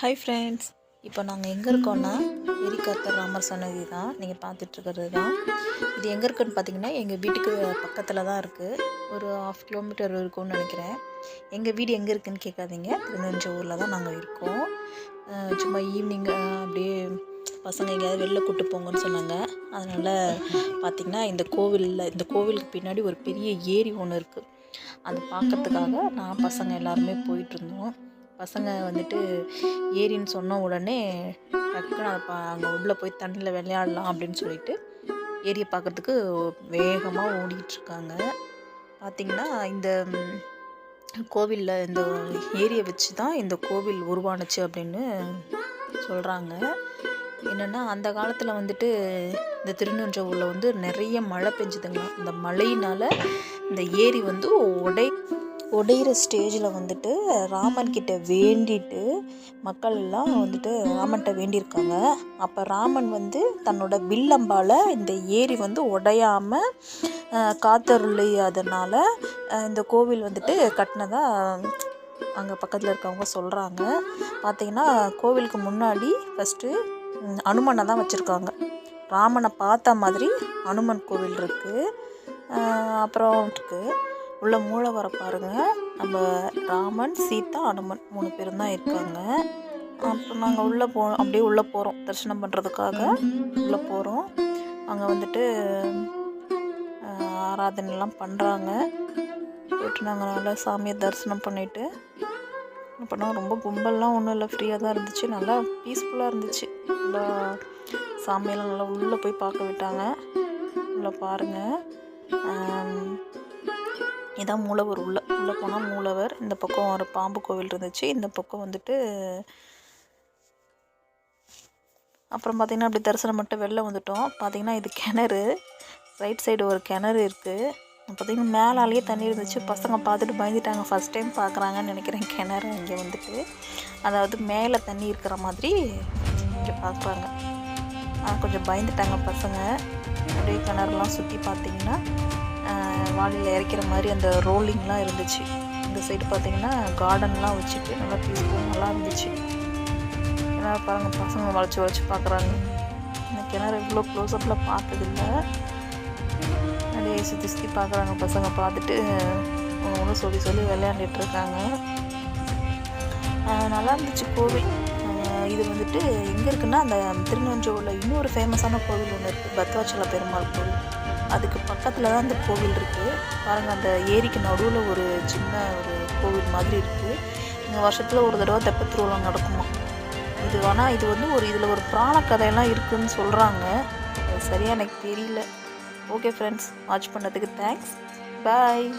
Hi friends இப்போ நாங்கள் எங்கே இருக்கோன்னா எரிகாத்தர் ராமர் சன்னதி தான். நீங்கள் பார்த்துட்ருக்கிறது தான். இது எங்கே இருக்குன்னு பார்த்தீங்கன்னா எங்கள் வீட்டுக்கு பக்கத்தில் தான் இருக்குது ஒரு ஆஃப் கிலோமீட்டர் இருக்கும்னு நினைக்கிறேன். எங்கள் வீடு எங்கே இருக்குதுன்னு கேட்காதீங்க. திருநெஞ்சூரில் தான் நாங்கள் இருக்கோம். சும்மா ஈவினிங் அப்படியே பசங்க எங்கேயாவது வெளில கூட்டு போங்கன்னு சொன்னாங்க. அதனால் பார்த்திங்கன்னா இந்த கோவிலில் இந்த கோவிலுக்கு பின்னாடி ஒரு பெரிய ஏரி ஒன்று இருக்குது அது பார்க்கறதுக்காக நான் பசங்க எல்லாருமே போயிட்டுருந்தோம் பசங்க வந்துட்டு ஏரின்னு சொன்ன உடனே டக்குன்னு அதை அங்கே உள்ளே போய் தண்ணியில் விளையாடலாம் அப்படின்னு சொல்லிட்டு ஏரியை பார்க்கறதுக்கு வேகமாக ஓடிக்கிட்டுருக்காங்க பார்த்திங்கன்னா இந்த கோவிலில் இந்த ஏரியை வச்சு தான் இந்த கோவில் உருவானுச்சு அப்படின்னு சொல்கிறாங்க என்னென்னா அந்த காலத்தில் வந்துட்டு இந்த திருநெல்வேலியில் வந்து நிறைய மழை பெஞ்சுதுங்க. அந்த மழையினால் இந்த ஏரி வந்து உடை உடையிற ஸ்டேஜில் வந்துட்டு ராமன் கிட்ட வேண்டிட்டு மக்கள் எல்லாம் வந்துட்டு ராமன்கிட்ட வேண்டியிருக்காங்க. அப்போ ராமன் வந்து தன்னோட வில்லம்பால் இந்த ஏரி வந்து உடையாமல் காத்தருளி இந்த கோவில் வந்துட்டு கட்டினதா அங்கே பக்கத்தில் இருக்கவங்க சொல்கிறாங்க பார்த்தீங்கன்னா கோவிலுக்கு முன்னாடி ஃபஸ்ட்டு அனுமனை தான் வச்சுருக்காங்க. ராமனை பார்த்த மாதிரி அனுமன் கோவில் இருக்குது அப்புறம் இருக்குது உள்ள மூளை வர பாருங்க. நம்ம ராமன் சீதா அனுமன் மூணு பேரும் தான் இருக்காங்க. அப்புறம் நாங்கள் உள்ளே போ அப்படியே உள்ளே போகிறோம் தரிசனம் பண்ணுறதுக்காக உள்ளே போகிறோம் அங்கே வந்துட்டு ஆராதனைலாம் பண்ணுறாங்க போயிட்டு நாங்கள் நல்லா சாமியை தரிசனம் பண்ணிவிட்டு பண்ணோம்? ரொம்ப கும்பல்லாம் ஒன்றும் இல்லை. ஃப்ரீயாக தான் இருந்துச்சு. நல்லா பீஸ்ஃபுல்லாக இருந்துச்சு. நல்லா சாமியெல்லாம் நல்லா உள்ளே போய் பார்க்க விட்டாங்க. உள்ளே பாருங்கள் இதான் மூலவர். உள்ள உள்ளே போனால் மூலவர். இந்த பக்கம் ஒரு பாம்பு கோவில் இருந்துச்சு. இந்த பக்கம் வந்துட்டு அப்புறம் பார்த்திங்கன்னா அப்படி தரிசனம் மட்டும் வெளில வந்துட்டோம். பார்த்திங்கன்னா இது கிணறு. ரைட் சைடு ஒரு கிணறு இருக்குது பார்த்திங்கன்னா மேலாலேயே தண்ணி இருந்துச்சு. பசங்க பார்த்துட்டு பயந்துட்டாங்க. ஃபஸ்ட் டைம் பார்க்குறாங்கன்னு நினைக்கிறேன். கிணறு இங்கே வந்துட்டு. அதாவது மேலே தண்ணி இருக்கிற மாதிரி இங்கே பார்க்குறாங்க கொஞ்சம் பயந்துட்டாங்க பசங்க. அப்படியே கிணறுலாம் சுற்றி பார்த்தீங்கன்னா வாளியில் இறக்கிற மாதிரி அந்த ரோலிங்லாம் இருந்துச்சு. இந்த சைடு பார்த்தீங்கன்னா கார்டன்லாம் வச்சுட்டு நல்லா பீஸ்ஃபுல் நல்லா இருந்துச்சு. ஏன்னா பாருங்கள் பசங்க வளைச்சி வளைச்சி பார்க்குறாங்க. இந்த கிணறு இவ்வளோ க்ளோஸ்அப்பில் பார்த்ததில்ல. அப்படியே சுற்றி சுற்றி பார்க்குறாங்க பசங்க. பார்த்துட்டு ஒன்று சொல்லி சொல்லி விளையாண்டுட்டு இருக்காங்க. நல்லா இருந்துச்சு கோவில். இது வந்துட்டு எங்கே இருக்குன்னா அந்த திருநெல்வேலியில் இன்னொரு ஃபேமஸான கோவில் ஒன்று இருக்குது பத்வாச்சல பெருமாள் கோவில். அதுக்கு பக்கத்தில் தான் அந்த கோவில் இருக்குது பாருங்கள் அந்த ஏரிக்கு நடுவில் ஒரு சின்ன ஒரு கோவில் மாதிரி இருக்குது இங்கே வருஷத்தில் ஒரு தடவை தெப்ப திருவிழா நடக்குமா? இது ஆனால் இது வந்து ஒரு இதில் ஒரு புராண கதையெல்லாம் இருக்குதுன்னு சொல்கிறாங்க அது சரியாக எனக்கு தெரியல. ஓகே ஃப்ரெண்ட்ஸ் வாட்ச் பண்ணதுக்கு தேங்க்ஸ் பாய்